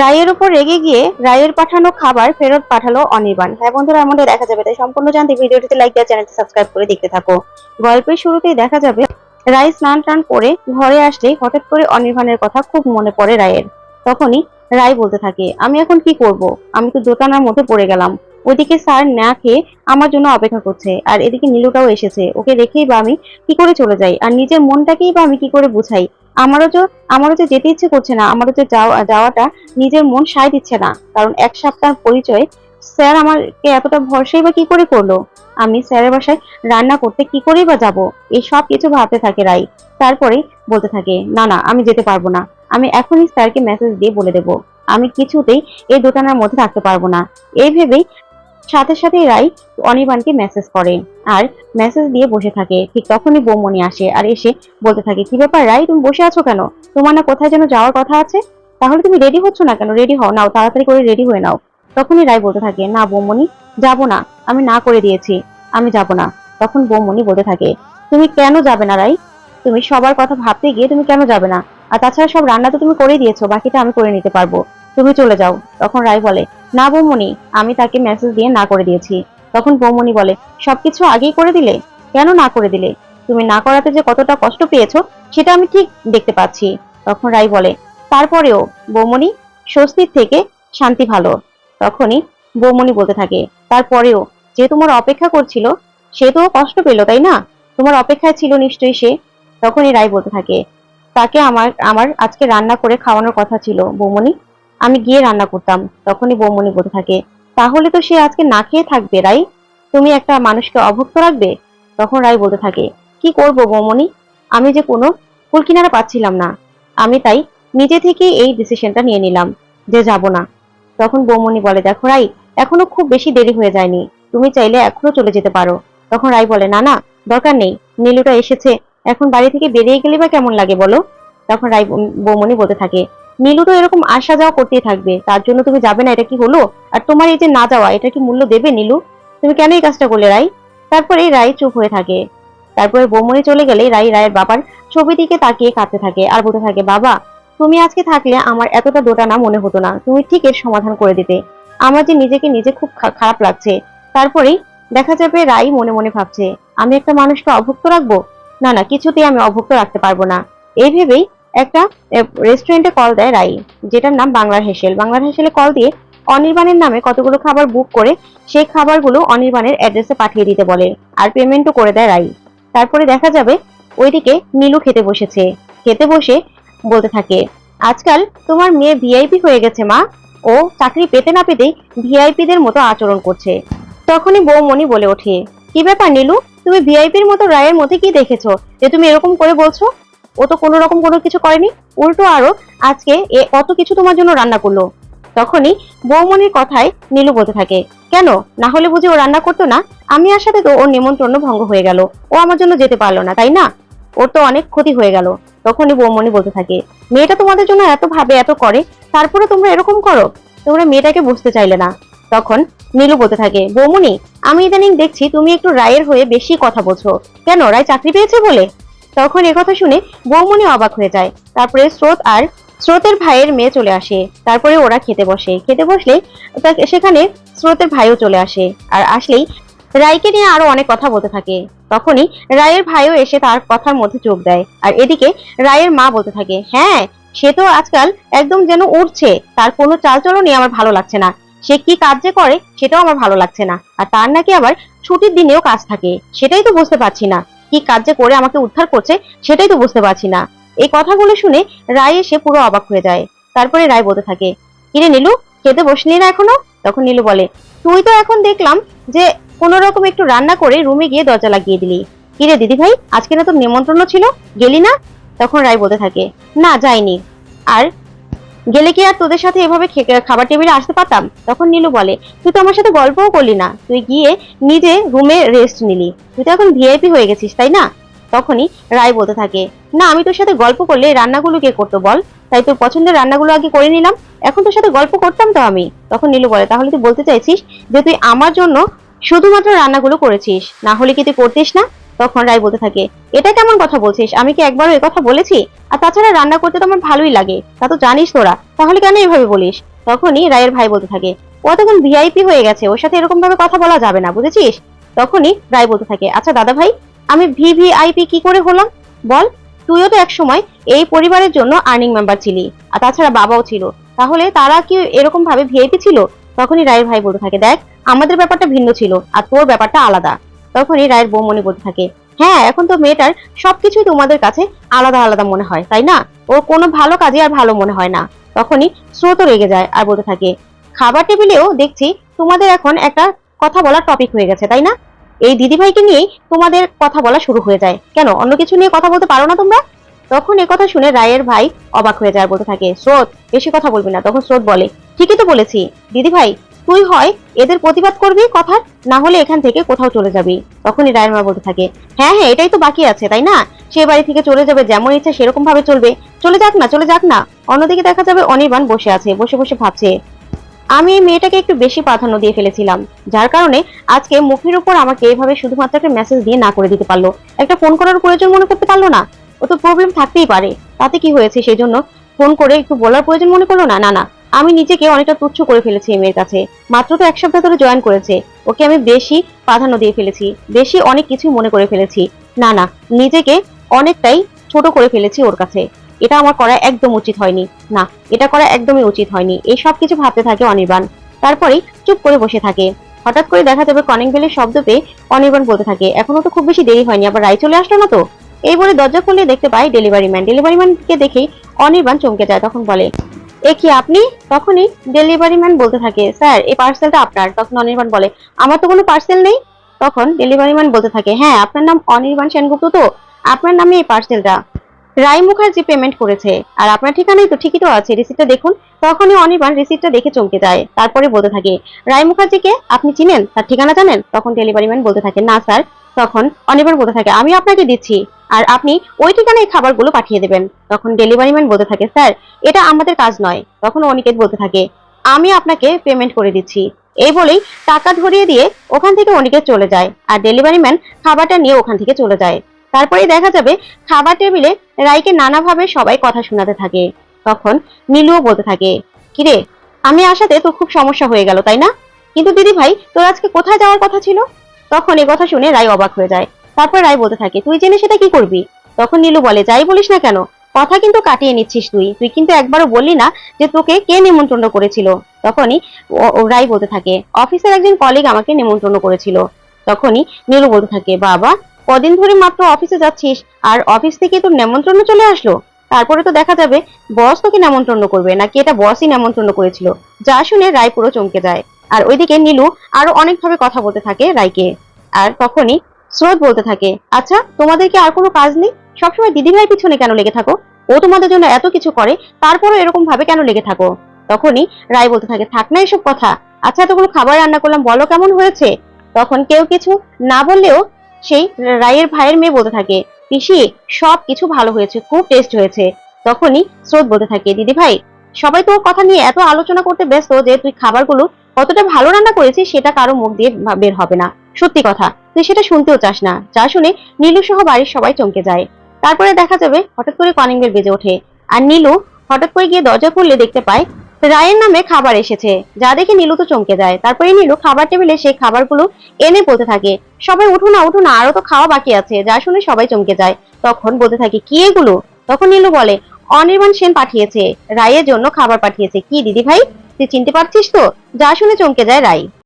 রায়ের উপর রেগে গিয়ে রায়ের পাঠানো খাবার ফেরত পাঠালো অনির্বাণ। হ্যাঁ বন্ধুরা মধ্যে দেখা যাবে। তাই সম্পূর্ণ জানতে ভিডিওটিতে লাইক দেওয়া চ্যানেলটি সাবস্ক্রাইব করে দেখতে থাকো। গল্পের শুরুতেই দেখা যাবে, রায় স্নান টান করে ঘরে আসলে হঠাৎ করে অনির্বাণের কথা খুব মনে পড়ে রায়ের। তখনই রায় বলতে থাকে, আমি এখন কি করব? আমি তো দোটানার মধ্যে পড়ে গেলাম। ওইদিকে স্যার না খেয়ে আমার জন্য অপেক্ষা করছে। আর এদিকে নীলুটাও এসেছে। ওকে রেখেই বা আমি কি করে চলে যাই? আর নিজের মনটাকেই বা আমি কি করে বুঝাই? আমারও যে আমারও যে যেতে ইচ্ছে করছে না, আমারও যে যাওয়াটা নিজের মন সায় দিচ্ছে না। কারণ এক সপ্তাহ পরিচয়, স্যার আমাকে এতটা ভরসাই বা কি করে করল? আমি স্যারের বাসায় রান্না করতে কি করেই বা যাব? এই সব কিছু ভাবতে থাকে রাই। তারপরে বলতে থাকে, না না, আমি যেতে পারব না। আমি এখনই স্যারকে মেসেজ দিয়ে বলে দেব। আমি কিছুতেই এই দোকানের মধ্যে থাকতে পারব না। এই ভেবেই সাথে সাথে রাই অনির্বাণকে মেসেজ করে আর মেসেজ দিয়ে বসে থাকে। ঠিক তখনই বৌমনি আসে আর এসে বলতে থাকে, কি ব্যাপার রাই, তুমি বসে আছো কেন? তোমার না কোথায় যেন যাওয়ার কথা আছে? তাহলে তুমি রেডি হচ্ছ না কেন? রেডি হও, নাও, তাড়াতাড়ি করে রেডি হয়ে নাও। তখনই রাই বলতে থাকে, না বৌমনি যাব না, আমি না করে দিয়েছি, আমি যাব না। তখন বৌমনি বলতে থাকে, তুমি কেন যাবে না রাই? তুমি সবার কথা ভাবতে গিয়ে তুমি কেন যাবে না? আর তাছাড়া সব রান্না তো তুমি করে দিয়েছ, বাকিটা আমি করে নিতে পারব। তুমি চলে যাও। তখন রায় বলে, না বৌমনি আমি তাকে মেসেজ দিয়ে না করে দিয়েছি। তখন বৌমনি বলে, সবকিছু আগেই করে দিলে? কেন না করে দিলে? তুমি না করাতে যে কতটা কষ্ট পেয়েছ, সেটা আমি ঠিক দেখতে পাচ্ছি। তখন রাই বলে, তারপরেও বৌমনি স্বস্তির থেকে শান্তি ভালো। তখনই বৌমনি বলতে থাকে, তারপরেও, যে তোমার অপেক্ষা করছিল, সে তো কষ্ট পেল, তাই না? তোমার অপেক্ষায় ছিল নিশ্চয়ই সে? তখনই রায় বলতে থাকে, তাকে আমার আমার আজকে রান্না করে খাওয়ানোর কথা ছিল বৌমনি আমি গিয়ে রান্না করতাম, তখনই বৌমনি বলতে থাকে, তাহলে তো সে আজকে না খেয়ে থাকবে, রাই? তুমি একটা মানুষকে অভুক্ত রাখবে? তখন রাই বলতে থাকে, কি করব বৌমনি? আমি যে কোনো কুলকিনারা পাচ্ছিলাম না। আমি তাই নিজে থেকে এই ডিসিশনটা নিয়ে নিলাম যে যাব না। তখন বৌমনি বলে, দেখো রাই, এখনও খুব বেশি দেরি হয়ে যায়নি। তুমি চাইলে এখনও চলে যেতে পারো। তখন রাই বলে, না না, দরকার নেই, নীলুটা এসেছে। এখন বাড়ি থেকে বেরিয়ে গেলে বা কেমন লাগে বলো? তখন রাই বৌমনি বলতে থাকে নীলু তো এরকম আসা যাওয়া করতেই থাকবে। তার জন্য তুমি যাবে না, এটা কি হলো? আর তোমার এই যে না যাওয়া, এটা কি মূল্য দেবে নীলু? তুমি কেন এই কাজটা করলে, রাই? তারপরে রাই চুপ হয়ে থাকে। তারপরে বৌমনি চলে গেলে রাই রায়ের বাবার ছবি দিকে তাকিয়ে কাঁদতে থাকে আর বলতে থাকে, বাবা, তুমি আজকে থাকলে আমার এতটা দোটানা মনে হতো না। তুমি ঠিক এর সমাধান করে দিতে। আমার যে নিজেকে নিজে খুব খারাপ লাগছে। তারপরেই দেখা যাবে রাই মনে মনে ভাবছে, আমি একটা মানুষকে অভুক্ত রাখব? না না, কিছুতেই আমি অভুক্ত রাখতে পারব না। এই ভেবেই একটা রেস্টুরেন্টে কল দেয় রাই, যেটার নাম বাংলার হেসেল। বাংলার হেসেলে কল দিয়ে অনির্বাণের নামে কতগুলো খাবার বুক করে সেই খাবারগুলো অনির্বাণের অ্যাড্রেসে পাঠিয়ে দিতে বলে আর পেমেন্টও করে দেয় রাই। তারপরে দেখা যাবে ওইদিকে নীলু খেতে বসেছে। খেতে বসে বলতে থাকে, আজকাল তোমার মেয়ে ভিআইপি হয়ে গেছে মা। ও চাকরি পেতে না পেতেই ভিআইপিদের মতো আচরণ করছে। তখনই বৌমণি বলে ওঠে, কি ব্যাপার নীলু? তুমি ভিআইপির মতো রায়ের মধ্যে কি দেখেছ? যে তুমি এরকম করে বলছো? ও তো কোনো রকম কোনো কিছু করেনি, উল্টো আরও আজকে এ কত কিছু তোমার জন্য রান্না করল। তখনই বৌমনির কথায় নীলু বলতে থাকে, কেন? না হলে বুঝি ও রান্না করতো না? আমি আসাতে তো ওর নিমন্ত্রণ ভঙ্গ হয়ে গেল। ও আমার জন্য যেতে পারল না, তাই না? ওর তো অনেক ক্ষতি হয়ে গেল। তখনই বৌমনি বলতে থাকে, মেয়েটা তোমাদের জন্য এত ভাবে এত করে, তারপরে তোমরা এরকম করো? তোমরা মেয়েটাকে বুঝতে চাইলে না? তখন নীলু বলতে থাকে, বৌমনি, আমি ইদানিং দেখছি তুমি একটু রায়ের হয়ে বেশি কথা বলছো। কেন, রায় চাকরি পেয়েছে বলে? তখন কথা শুনে বৌমনি অবাক হয়ে যায়। তারপরে স্রোত আর স্রোতের ভাইয়ের মেয়ে চলে আসে। তারপরে ওরা খেতে বসে। খেতে বসলে সেখানে স্রোতের ভাইও চলে আসে। আর আসলেই রায়কে নিয়ে আরও অনেক কথা বলতে থাকে। তখনই রায়ের ভাইও এসে তার কথার মধ্যে যোগ দেয়। আর এদিকে রায়ের মা বলতে থাকে হ্যাঁ সে তো আজকাল একদম যেন উঠছে তার কোনো চালচলনই আমার ভালো লাগছে না। সে কি কাজ যে করে, সেটাও আমার ভালো লাগছে না। আর তার নাকি আবার ছুটির দিনেও কাজ থাকে। সেটাই তো বুঝতে পারছি না। কি কাজ যে করে আমাকে উদ্ধার করছে সেটাই তো বুঝতে পারছি না। এই কথাগুলো শুনে রায় এসে পুরো অবাক হয়ে যায়। তারপরে রায় বলতে থাকে, কিরে নীলু, খেতে বসলি না এখনও? তখন নীলু বলে, তুই তো এখন দেখলাম যে কোনো রকম একটু রান্না করে রুমে গিয়ে দরজা লাগিয়ে দিলি। কিরে দিদি ভাই আজকে না তোর নেমন্ত্রণ ছিল? গেলি না? তখন রায় বলতে থাকে, না, যাইনি। আর গেলে কি আর তোদের সাথে এভাবে খাবার টেবিলে আসতে পারতাম? তখন নীলু বলে, তুই তো আমার সাথে গল্পও করলি না। তুই গিয়ে নিজে রুমে রেস্ট নিলি। তুই তো এখন ভিআইপি হয়ে গেছিস, তাই না? তখনই রায় বলতে থাকে, না, আমি তোর সাথে গল্প করলে রান্নাগুলো কে করতো বল? তাই তোর পছন্দের রান্নাগুলো আগে করে নিলাম। এখন তোর সাথে গল্প করতাম তো আমি। তখন নীলু বলে, তাহলে তুই বলতে চাইছিস যে তুই আমার জন্য শুধুমাত্র রান্নাগুলো করেছিস। না হলে কি তুই করতিস না? তখন রায় বলতে থাকে, এটা কেমন কথা বলছিস? আমি কি একবারও কথা বলেছি? আর তাছাড়া রান্না করতে তো আমার ভালোই লাগে। তা তো জানিস তোরা, তাহলে কেন এভাবে বলিস? তখনই রায়ের ভাই বলতে থাকে ও তখন ভিআইপি হয়ে গেছে? ওর সাথে এরকম ভাবে কথা বলা যাবে না, বুঝেছিস? তখনই রায় বলতে থাকে আচ্ছা দাদা ভাই, আমি ভিভিআইপি কি করে হলাম? বল, তুইও তো এক সময় এই পরিবারের জন্য আর্নিং মেম্বার ছিলি, আর তাছাড়া বাবাও ছিল। তাহলে তারা কি এরকম ভাবে ভিআইপি ছিল? তখনই রায়ের ভাই বলতে থাকে, দেখ, আমাদের ব্যাপারটা ভিন্ন ছিল, আর তোর ব্যাপারটা আলাদা। তখনই রায়ের বৌমনি বলতে থাকে হ্যাঁ এখন তো মেয়েটার সবকিছুই তোমাদের কাছে আলাদা আলাদা মনে হয়, তাই না? ওর কোনো ভালো কাজে আর ভালো মনে হয় না। তখনই স্রোত রেগে যায় আর বলতে থাকে, খাবার টেবিলেও দেখছি তোমাদের এখন একটা কথা বলার টপিক হয়ে গেছে, তাই না? এই দিদিভাইকে নিয়েই তোমাদের কথা বলা শুরু হয়ে যায়। কেন, অন্য কিছু নিয়ে কথা বলতে পারো না তোমরা? তখন এ কথা শুনে রায়ের ভাই অবাক হয়ে যায় বলতে থাকে, স্রোত, বেশি কথা বলবি না। তখন স্রোত বলে, ঠিকই তো বলেছি। দিদি ভাই তুই হয়, এদের প্রতিবাদ করবি কথার, না হলে এখান থেকে কোথাও চলে যাবি। তখনই রায়ের মা বলতে থাকে হ্যাঁ হ্যাঁ এটাই তো বাকি আছে, তাই না? সে বাড়ি থেকে চলে যাবে যেমন ইচ্ছা সেরকম ভাবে চলবে। চলে যাক না, চলে যাক না। অন্যদিকে দেখা যাবে অনির্বাণ বসে আছে, বসে বসে ভাবছে, আমি এই মেয়েটাকে একটু বেশি প্রাধান্য দিয়ে ফেলেছিলাম, যার কারণে আজকে মুখের উপর আমাকে এভাবে শুধুমাত্র একটা মেসেজ দিয়ে না করে দিতে পারল। একটা ফোন করার প্রয়োজন মনে করতে পারল না। ও তো প্রবলেম থাকতেই পারে। তাতে কি হয়েছে? সেই জন্য ফোন করে একটু বলার প্রয়োজন মনে করল না? না না আমি নিজেকে অনেকটা তুচ্ছ করে ফেলেছি মেয়ের কাছে। মাত্র তো এক সপ্তাহ ধরে জয়েন করেছে। ওকে আমি বেশি প্রাধান্য দিয়ে ফেলেছি, বেশি অনেক কিছু মনে করে ফেলেছি। না না, নিজেকে অনেকটাই ছোট করে ফেলেছি ওর কাছে। এটা আমার করা একদম উচিত হয়নি। না, এটা করা একদমই উচিত হয়নি। এই সব কিছু ভাবতে থাকে অনির্বাণ। তারপরেই চুপ করে বসে থাকে। হঠাৎ করে দেখা যাবে কলিং বেলের শব্দ পেয়ে অনির্বাণ বলতে থাকে, এখনও তো খুব বেশি দেরি হয়নি, আবার রায় চলে আসলো না তো? এই বলে দরজা খুলে দেখতে পাই ডেলিভারি ম্যান। ডেলিভারি ম্যানকে দেখেই অনির্বাণ চমকে যায়, তখন বলে এ কি আপনি? তখনই ডেলিভারি ম্যান বলতে থাকে, স্যার, এই পার্সেলটা আপনার। তখন অনির্বাণ বলে, আমার তো কোনো পার্সেল নেই। তখন ডেলিভারি ম্যান বলতে থাকে হ্যাঁ আপনার নাম অনির্বাণ সেনগুপ্ত তো? আপনার নামে এই পার্সেলটা রায় মুখার্জি পেমেন্ট করেছে। আর আপনার ঠিকানায় তো ঠিকই তো আছে রিসিপ্টটা দেখুন। তখনই অনির্বাণ রিসিপ্টটা দেখে চমকে যায়। তারপরে বলতে থাকে রায় মুখার্জিকে আপনি চিনেন? তার ঠিকানা জানেন? তখন ডেলিভারি ম্যান বলতে থাকে, না, স্যার। তখন অনির্বাণ বলতে থাকে, আমি আপনাকে দিচ্ছি। আর আপনি ওই ঠিকানায় খাবারগুলো পাঠিয়ে দেবেন। তখন ডেলিভারি ম্যান বলতে থাকে, স্যার, এটা আমাদের কাজ নয়। তখন অনিকেত বলতে থাকে, আমি আপনাকে পেমেন্ট করে দিচ্ছি। এই বলেই টাকা ধরিয়ে দিয়ে ওখান থেকে অনিকেত চলে যায়। আর ডেলিভারি ম্যান খাবারটা নিয়ে ওখান থেকে চলে যায়। তারপরে দেখা যাবে খাবার টেবিলে রাইকে নানাভাবে সবাই কথা শোনাতে থাকে। তখন নীলুও বলতে থাকে, কিরে, আমি আসাতে তোর খুব সমস্যা হয়ে গেল, তাই না? কিন্তু দিদি ভাই তোর আজকে কোথায় যাওয়ার কথা ছিল? তখন এ কথা শুনে রায় অবাক হয়ে যায়। তারপর রায় বলতে থাকে, তুই জেনে সেটা কি করবি? তখন নীলু বলে, যাই বলিস না কেন, কথা কিন্তু কাটিয়ে নিচ্ছিস তুই। তুই কিন্তু একবারও বললি না যে তোকে কে নিমন্ত্রণ করেছিল। তখনই রায় বলতে থাকে, অফিসের একজন কলিগ আমাকে নিমন্ত্রণ করেছিল। তখনই নীলু বলতে থাকে, বাবা কদিন ধরে মাত্র অফিসে যাচ্ছিস, আর অফিস থেকে তোর নেমন্ত্রণ চলে আসলো? তারপরে তো দেখা যাবে বস তোকে নেমন্ত্রণ করবে, নাকি এটা বসই নেমন্ত্রণ করেছিল। যা শুনে রায় পুরো চমকে যায়। আর ওইদিকে নীলু আরও অনেকভাবে কথা বলতে থাকে রায়কে। আর তখনই স্রোত বলতে থাকে আচ্ছা তোমাদের কি আর কোনো কাজ নেই? সবসময় দিদিভাই পিছনে কেন লেগে থাকো? ও তোমাদের জন্য এত কিছু করে, তারপরও এরকম ভাবে কেন লেগে থাকো? তখনই রায় বলতে থাকে, থাক না এসব কথা। আচ্ছা এতগুলো খাবার রান্না করলাম, বলো কেমন হয়েছে? তখন কেউ কিছু না বললেও সেই রায়ের ভাইয়ের মেয়ে বলতে থাকে, পিসি, সব কিছু ভালো হয়েছে, খুব টেস্ট হয়েছে। তখনই স্রোত বলতে থাকে, দিদি ভাই, সবাই তোর কথা নিয়ে এত আলোচনা করতে ব্যস্ত যে তুই খাবারগুলো কতটা ভালো রান্না করেছিস সেটা কারও মুখ দিয়ে বের হবে না। সত্যি কথা, তুই সেটা শুনতেও চাস না। যা শুনে নীলু সহ বাড়ির সবাই চমকে যায়। তারপরে দেখা যাবে হঠাৎ করে কলিং বেল বেজে ওঠে। আর নীলু হঠাৎ করে গিয়ে দরজা খুললে দেখতে পায় রায়ের নামে খাবার এসেছে। যা দেখে নীলু তো চমকে যায়। তারপরে নীলু খাবার টেবিলে সেই খাবারগুলো এনে বলতে থাকে, সবাই উঠো না উঠো না, আরও তো খাওয়া বাকি আছে। যা শুনে সবাই চমকে যায়। তখন বলতে থাকে, কি এগুলো? তখন নীলু বলে, অনির্বাণ সেন পাঠিয়েছে। রায়ের জন্য খাবার পাঠিয়েছে। কি দিদি ভাই তুই চিনতে পারছিস তো? যা শুনে চমকে যায় রাই